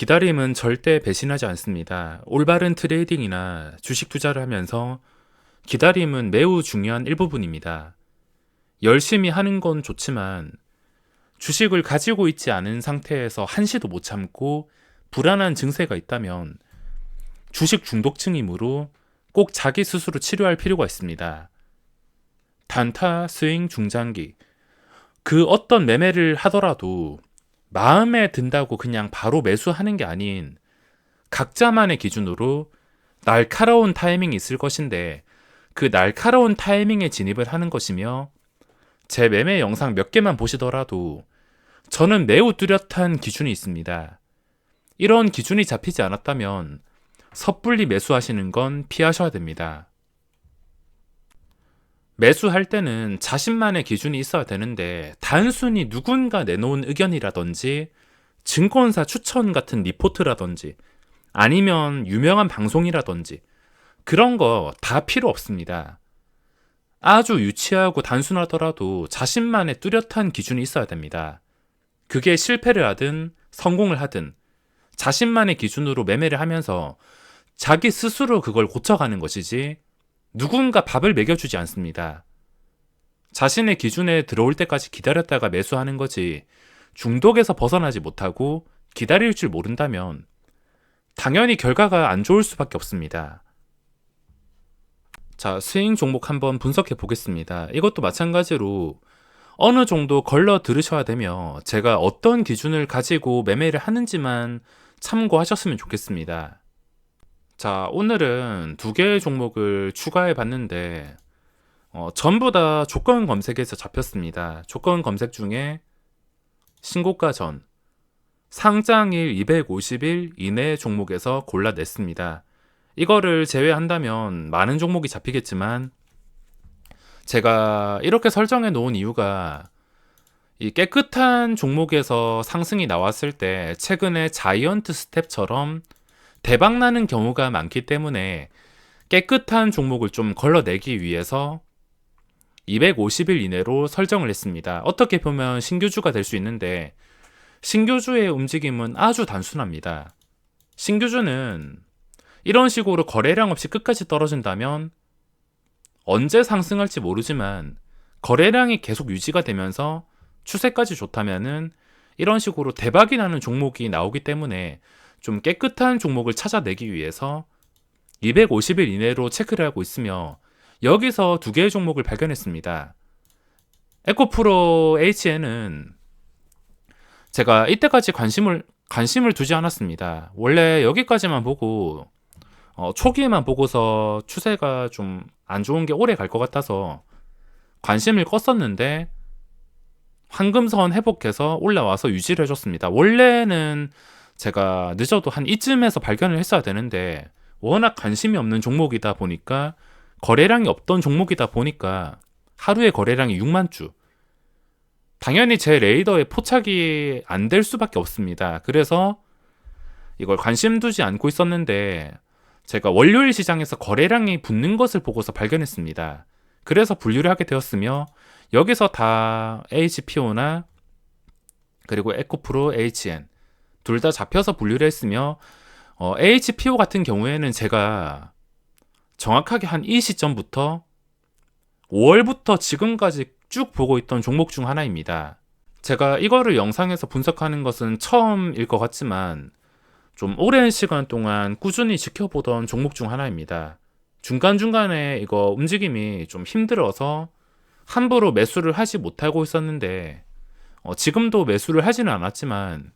기다림은 절대 배신하지 않습니다. 올바른 트레이딩이나 주식 투자를 하면서 기다림은 매우 중요한 일부분입니다. 열심히 하는 건 좋지만 주식을 가지고 있지 않은 상태에서 한시도 못 참고 불안한 증세가 있다면 주식 중독증이므로 꼭 자기 스스로 치료할 필요가 있습니다. 단타, 스윙, 중장기. 그 어떤 매매를 하더라도 마음에 든다고 그냥 바로 매수하는 게 아닌 각자만의 기준으로 날카로운 타이밍이 있을 것인데 그 날카로운 타이밍에 진입을 하는 것이며 제 매매 영상 몇 개만 보시더라도 저는 매우 뚜렷한 기준이 있습니다. 이런 기준이 잡히지 않았다면 섣불리 매수하시는 건 피하셔야 됩니다. 매수할 때는 자신만의 기준이 있어야 되는데 단순히 누군가 내놓은 의견이라든지 증권사 추천 같은 리포트라든지 아니면 유명한 방송이라든지 그런 거 다 필요 없습니다. 아주 유치하고 단순하더라도 자신만의 뚜렷한 기준이 있어야 됩니다. 그게 실패를 하든 성공을 하든 자신만의 기준으로 매매를 하면서 자기 스스로 그걸 고쳐가는 것이지 누군가 밥을 먹여주지 않습니다. 자신의 기준에 들어올 때까지 기다렸다가 매수하는 거지 중독에서 벗어나지 못하고 기다릴 줄 모른다면 당연히 결과가 안 좋을 수밖에 없습니다. 자, 스윙 종목 한번 분석해 보겠습니다. 이것도 마찬가지로 어느 정도 걸러 들으셔야 되며 제가 어떤 기준을 가지고 매매를 하는지만 참고하셨으면 좋겠습니다. 자, 오늘은 두 개의 종목을 추가해 봤는데 어, 전부 다 조건 검색에서 잡혔습니다. 조건 검색 중에 신고가 전, 상장일 250일 이내 종목에서 골라냈습니다. 이거를 제외한다면 많은 종목이 잡히겠지만 제가 이렇게 설정해 놓은 이유가 이 깨끗한 종목에서 상승이 나왔을 때 최근에 자이언트 스텝처럼 대박 나는 경우가 많기 때문에 깨끗한 종목을 좀 걸러내기 위해서 250일 이내로 설정을 했습니다. 어떻게 보면 신규주가 될 수 있는데 신규주의 움직임은 아주 단순합니다. 신규주는 이런 식으로 거래량 없이 끝까지 떨어진다면 언제 상승할지 모르지만 거래량이 계속 유지가 되면서 추세까지 좋다면은 이런 식으로 대박이 나는 종목이 나오기 때문에 좀 깨끗한 종목을 찾아내기 위해서 250일 이내로 체크를 하고 있으며 여기서 두 개의 종목을 발견했습니다. 에코프로 HN은 제가 이때까지 관심을 관심을 두지 않았습니다. 원래 여기까지만 보고 어, 초기에만 보고서 추세가 좀 안 좋은 게 오래 갈 것 같아서 관심을 껐었는데 황금선 회복해서 올라와서 유지를 해줬습니다. 원래는 제가 늦어도 한 이쯤에서 발견을 했어야 되는데 워낙 관심이 없는 종목이다 보니까 거래량이 없던 종목이다 보니까 하루에 거래량이 6만 주. 당연히 제 레이더에 포착이 안 될 수밖에 없습니다. 그래서 이걸 관심 두지 않고 있었는데 제가 월요일 시장에서 거래량이 붙는 것을 보고서 발견했습니다. 그래서 분류를 하게 되었으며 여기서 다 HPO나 그리고 에코프로 HN 둘 다 잡혀서 분류를 했으며 어, HPO 같은 경우에는 제가 정확하게 한 이 시점부터 5월부터 지금까지 쭉 보고 있던 종목 중 하나입니다. 제가 이거를 영상에서 분석하는 것은 처음일 것 같지만 좀 오랜 시간 동안 꾸준히 지켜보던 종목 중 하나입니다. 중간중간에 이거 움직임이 좀 힘들어서 함부로 매수를 하지 못하고 있었는데 어, 지금도 매수를 하지는 않았지만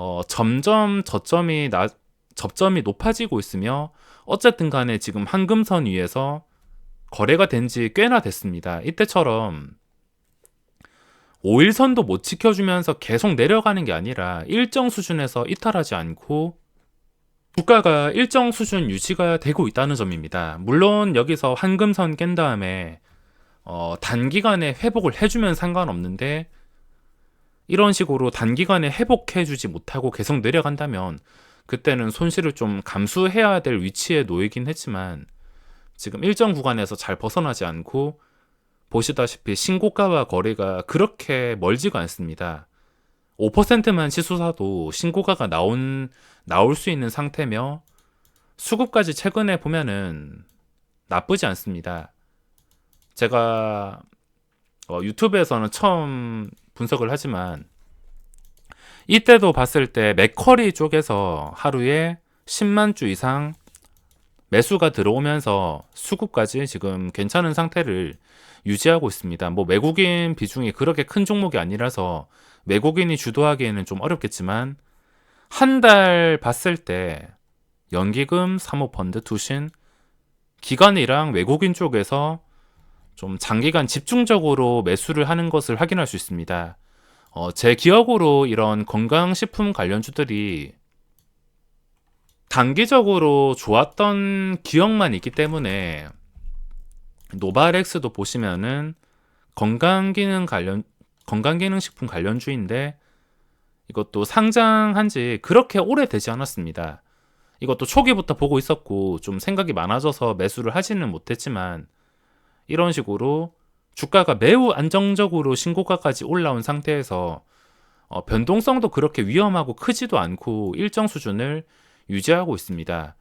어, 점점 저점이 나, 접점이 높아지고 있으며 어쨌든 간에 지금 한금선 위에서 거래가 된 지 꽤나 됐습니다. 이때처럼 5일선도 못 지켜주면서 계속 내려가는 게 아니라 일정 수준에서 이탈하지 않고 주가가 일정 수준 유지가 되고 있다는 점입니다. 물론 여기서 황금선 깬 다음에 어, 단기간에 회복을 해주면 상관없는데 이런 식으로 단기간에 회복해주지 못하고 계속 내려간다면 그때는 손실을 좀 감수해야 될 위치에 놓이긴 했지만 지금 일정 구간에서 잘 벗어나지 않고 보시다시피 신고가와 거래가 그렇게 멀지가 않습니다. 5%만 치솟아도 신고가가 나온 나올 수 있는 상태며 수급까지 최근에 보면은 나쁘지 않습니다. 제가 어, 유튜브에서는 처음 분석을 하지만 이때도 봤을 때 맥커리 쪽에서 하루에 10만 주 이상 매수가 들어오면서 수급까지 지금 괜찮은 상태를 유지하고 있습니다. 뭐 외국인 비중이 그렇게 큰 종목이 아니라서 외국인이 주도하기에는 좀 어렵겠지만 한 달 봤을 때 연기금, 사모펀드, 투신, 기관이랑 외국인 쪽에서 좀 장기간 집중적으로 매수를 하는 것을 확인할 수 있습니다. 어, 제 기억으로 이런 건강식품 관련주들이 단기적으로 좋았던 기억만 있기 때문에 노바렉스도 보시면은 건강기능 관련 건강기능식품 관련주인데 이것도 상장한 지 그렇게 오래 되지 않았습니다. 이것도 초기부터 보고 있었고 좀 생각이 많아져서 매수를 하지는 못했지만 이런 식으로 주가가 매우 안정적으로 신고가까지 올라온 상태에서 어, 변동성도 그렇게 위험하고 크지도 않고 일정 수준을 유지하고 있습니다.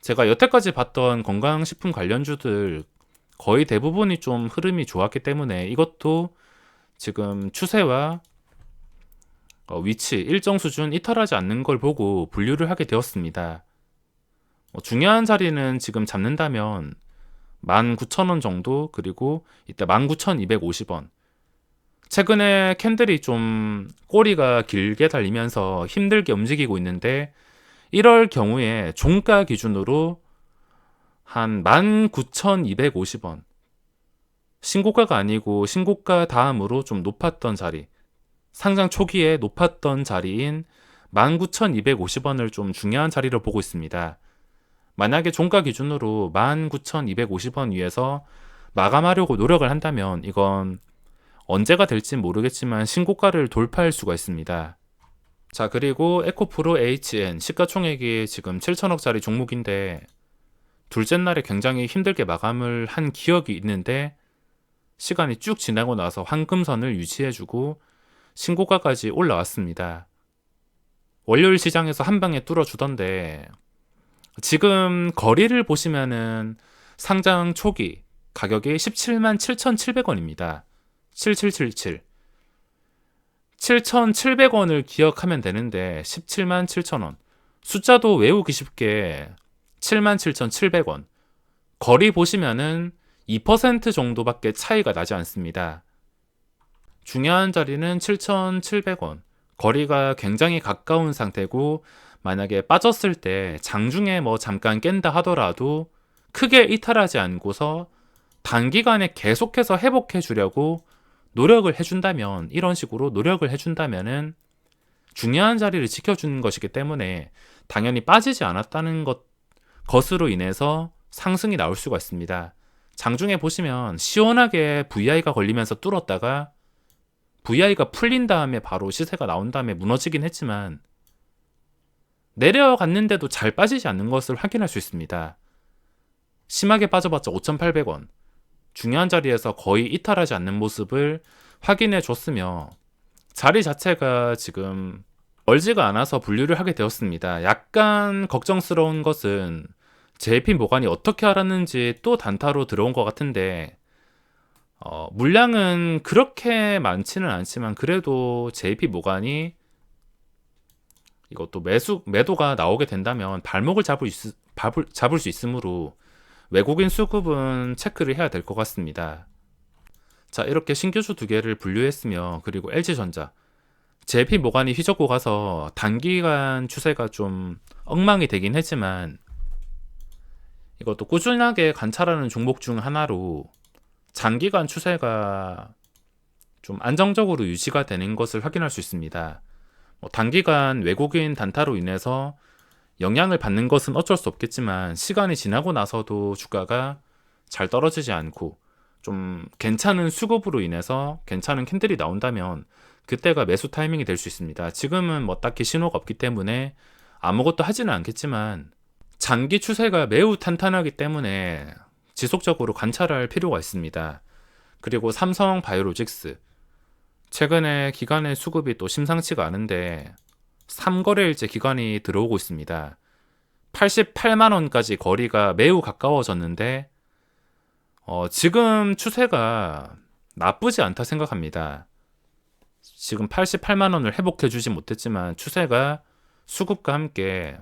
제가 여태까지 봤던 건강식품 관련주들 거의 대부분이 좀 흐름이 좋았기 때문에 이것도 지금 추세와 어, 위치 일정 수준 이탈하지 않는 걸 보고 분류를 하게 되었습니다. 뭐 중요한 자리는 지금 잡는다면 19,000원 정도 그리고 이때 19,250원 최근에 캔들이 좀 꼬리가 길게 달리면서 힘들게 움직이고 있는데 이럴 경우에 종가 기준으로 한 19,250원 신고가가 아니고 신고가 다음으로 좀 높았던 자리 상장 초기에 높았던 자리인 19,250원을 좀 중요한 자리로 보고 있습니다. 만약에 종가 기준으로 19,250원 위에서 마감하려고 노력을 한다면 이건 언제가 될지 모르겠지만 신고가를 돌파할 수가 있습니다. 자, 그리고 에코프로 HN 시가총액이 지금 7천억짜리 종목인데 둘째 날에 굉장히 힘들게 마감을 한 기억이 있는데 시간이 쭉 지나고 나서 황금선을 유지해주고 신고가까지 올라왔습니다. 월요일 시장에서 한 방에 뚫어주던데 지금 거리를 보시면은 상장 초기 가격이 17만 7,700원입니다. 7777. 7,700원을 기억하면 되는데 17만 7천원. 숫자도 외우기 쉽게 77,700원. 거리 보시면은 2% 정도밖에 차이가 나지 않습니다. 중요한 자리는 7,700원. 거리가 굉장히 가까운 상태고 만약에 빠졌을 때 장중에 뭐 잠깐 깬다 하더라도 크게 이탈하지 않고서 단기간에 계속해서 회복해 주려고 노력을 해준다면 이런 식으로 노력을 해준다면은 중요한 자리를 지켜주는 것이기 때문에 당연히 빠지지 않았다는 것 것으로 인해서 상승이 나올 수가 있습니다. 장중에 보시면 시원하게 VI가 걸리면서 뚫었다가 VI가 풀린 다음에 바로 시세가 나온 다음에 무너지긴 했지만 내려갔는데도 잘 빠지지 않는 것을 확인할 수 있습니다. 심하게 빠져봤자 5,800원. 중요한 자리에서 거의 이탈하지 않는 모습을 확인해 줬으며 자리 자체가 지금 멀지가 않아서 분류를 하게 되었습니다. 약간 걱정스러운 것은 JP 모간이 어떻게 알았는지 또 단타로 들어온 것 같은데 어, 물량은 그렇게 많지는 않지만 그래도 JP 모간이 이것도 매수 매도가 나오게 된다면 발목을 잡을, 있, 잡을 수 있으므로 외국인 수급은 체크를 해야 될 것 같습니다. 자, 이렇게 신규주 두 개를 분류했으며 그리고 LG전자 JP 모간이 휘젓고 가서 단기간 추세가 좀 엉망이 되긴 했지만 이것도 꾸준하게 관찰하는 종목 중 하나로 장기간 추세가 좀 안정적으로 유지가 되는 것을 확인할 수 있습니다. 뭐 단기간 외국인 단타로 인해서 영향을 받는 것은 어쩔 수 없겠지만 시간이 지나고 나서도 주가가 잘 떨어지지 않고 좀 괜찮은 수급으로 인해서 괜찮은 캔들이 나온다면 그때가 매수 타이밍이 될 수 있습니다. 지금은 뭐 딱히 신호가 없기 때문에 아무것도 하지는 않겠지만 장기 추세가 매우 탄탄하기 때문에 지속적으로 관찰할 필요가 있습니다. 그리고 삼성 바이오로직스 최근에 기관의 수급이 또 심상치가 않은데 3거래일째 기관이 들어오고 있습니다. 88만 원까지 거리가 매우 가까워졌는데 어, 지금 추세가 나쁘지 않다 생각합니다. 지금 88만 원을 회복해 주지 못했지만 추세가 수급과 함께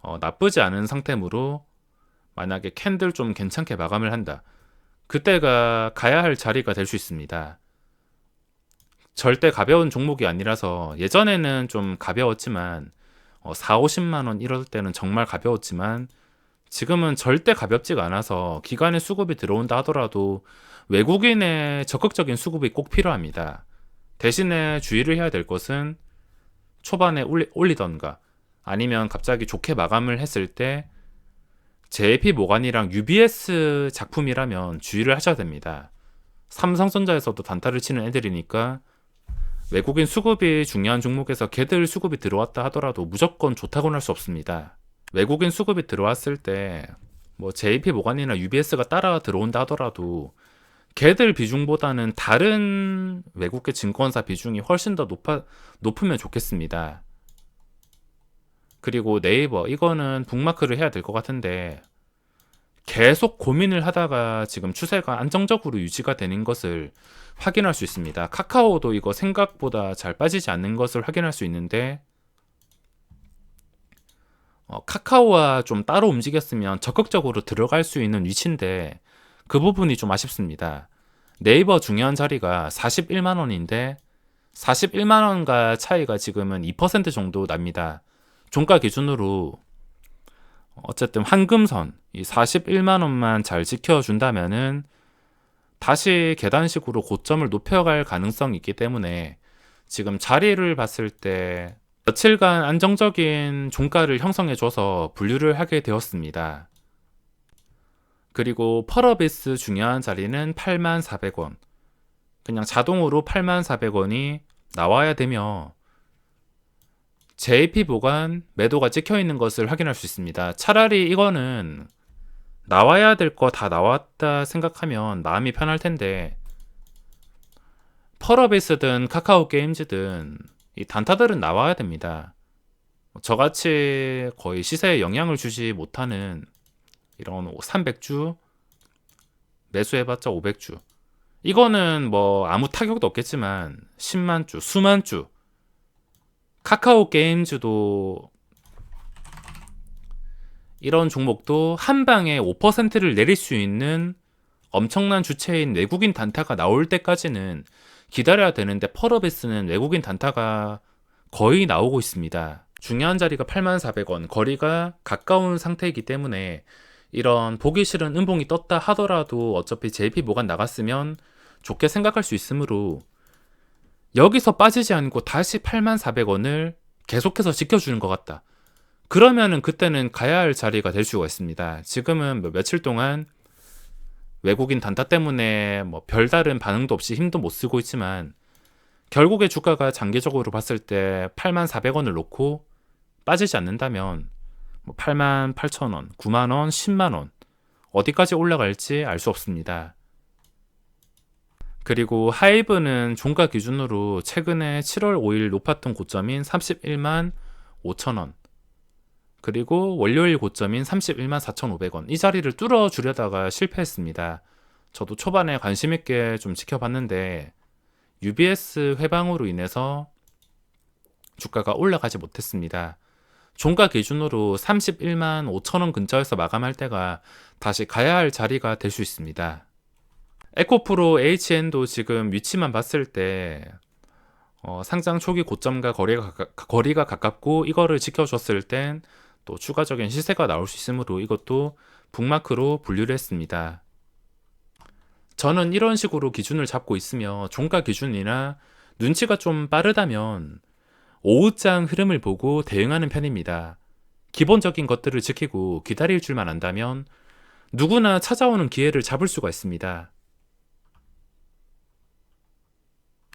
어, 나쁘지 않은 상태므로 만약에 캔들 좀 괜찮게 마감을 한다. 그때가 가야 할 자리가 될 수 있습니다. 절대 가벼운 종목이 아니라서 예전에는 좀 가벼웠지만 어, 4, 50만 원 이럴 때는 정말 가벼웠지만 지금은 절대 가볍지가 않아서 기관의 수급이 들어온다 하더라도 외국인의 적극적인 수급이 꼭 필요합니다. 대신에 주의를 해야 될 것은 초반에 올리, 올리던가 아니면 갑자기 좋게 마감을 했을 때 JP 모간이랑 UBS 작품이라면 주의를 하셔야 됩니다. 삼성전자에서도 단타를 치는 애들이니까 외국인 수급이 중요한 종목에서 걔들 수급이 들어왔다 하더라도 무조건 좋다고는 할 수 없습니다. 외국인 수급이 들어왔을 때 뭐 JP 모간이나 UBS가 따라 들어온다 하더라도 걔들 비중보다는 다른 외국계 증권사 비중이 훨씬 더 높아, 높으면 좋겠습니다. 그리고 네이버 이거는 북마크를 해야 될 것 같은데 계속 고민을 하다가 지금 추세가 안정적으로 유지가 되는 것을 확인할 수 있습니다. 카카오도 이거 생각보다 잘 빠지지 않는 것을 확인할 수 있는데 어, 카카오와 좀 따로 움직였으면 적극적으로 들어갈 수 있는 위치인데 그 부분이 좀 아쉽습니다. 네이버 중요한 자리가 41만 원인데 41만 원과 차이가 지금은 2% 정도 납니다. 종가 기준으로 어쨌든 황금선 이 41만 원만 잘 지켜준다면은 다시 계단식으로 고점을 높여갈 가능성이 있기 때문에 지금 자리를 봤을 때 며칠간 안정적인 종가를 형성해줘서 분류를 하게 되었습니다. 그리고 펄어비스 중요한 자리는 84,400원. 그냥 자동으로 84,400원이 나와야 되며 JP 보관 매도가 찍혀 있는 것을 확인할 수 있습니다. 차라리 이거는 나와야 될 거 다 나왔다 생각하면 마음이 편할 텐데 펄어비스든 카카오 게임즈든 이 단타들은 나와야 됩니다. 저같이 거의 시세에 영향을 주지 못하는 이런 300주 매수해봤자 500주 이거는 뭐 아무 타격도 없겠지만 10만 주, 수만 주 카카오 게임즈도 이런 종목도 한 방에 5%를 내릴 수 있는 엄청난 주체인 외국인 단타가 나올 때까지는 기다려야 되는데 펄어베스는 외국인 단타가 거의 나오고 있습니다. 중요한 자리가 84,400원, 거리가 가까운 상태이기 때문에 이런 보기 싫은 음봉이 떴다 하더라도 어차피 JP 모간 나갔으면 좋게 생각할 수 있으므로 여기서 빠지지 않고 다시 84,400원을 계속해서 지켜주는 것 같다. 그러면은 그때는 가야 할 자리가 될 수가 있습니다. 지금은 뭐 며칠 동안 외국인 단타 때문에 뭐 별다른 반응도 없이 힘도 못 쓰고 있지만 결국에 주가가 장기적으로 봤을 때 84,400원을 놓고 빠지지 않는다면 뭐 88,000원, 9만 원, 10만 원 어디까지 올라갈지 알 수 없습니다. 그리고 하이브는 종가 기준으로 최근에 7월 5일 높았던 고점인 31만 5천원 그리고 월요일 고점인 31만 4,500원 이 자리를 뚫어 주려다가 실패했습니다. 저도 초반에 관심 있게 좀 지켜봤는데 UBS 회방으로 인해서 주가가 올라가지 못했습니다. 종가 기준으로 31만 5천원 근처에서 마감할 때가 다시 가야 할 자리가 될 수 있습니다. 에코프로 HN도 지금 위치만 봤을 때 어, 상장 초기 고점과 거리가, 거리가 가깝고 이거를 지켜줬을 땐 또 추가적인 시세가 나올 수 있으므로 이것도 북마크로 분류를 했습니다. 저는 이런 식으로 기준을 잡고 있으며 종가 기준이나 눈치가 좀 빠르다면 오후장 흐름을 보고 대응하는 편입니다. 기본적인 것들을 지키고 기다릴 줄만 안다면 누구나 찾아오는 기회를 잡을 수가 있습니다.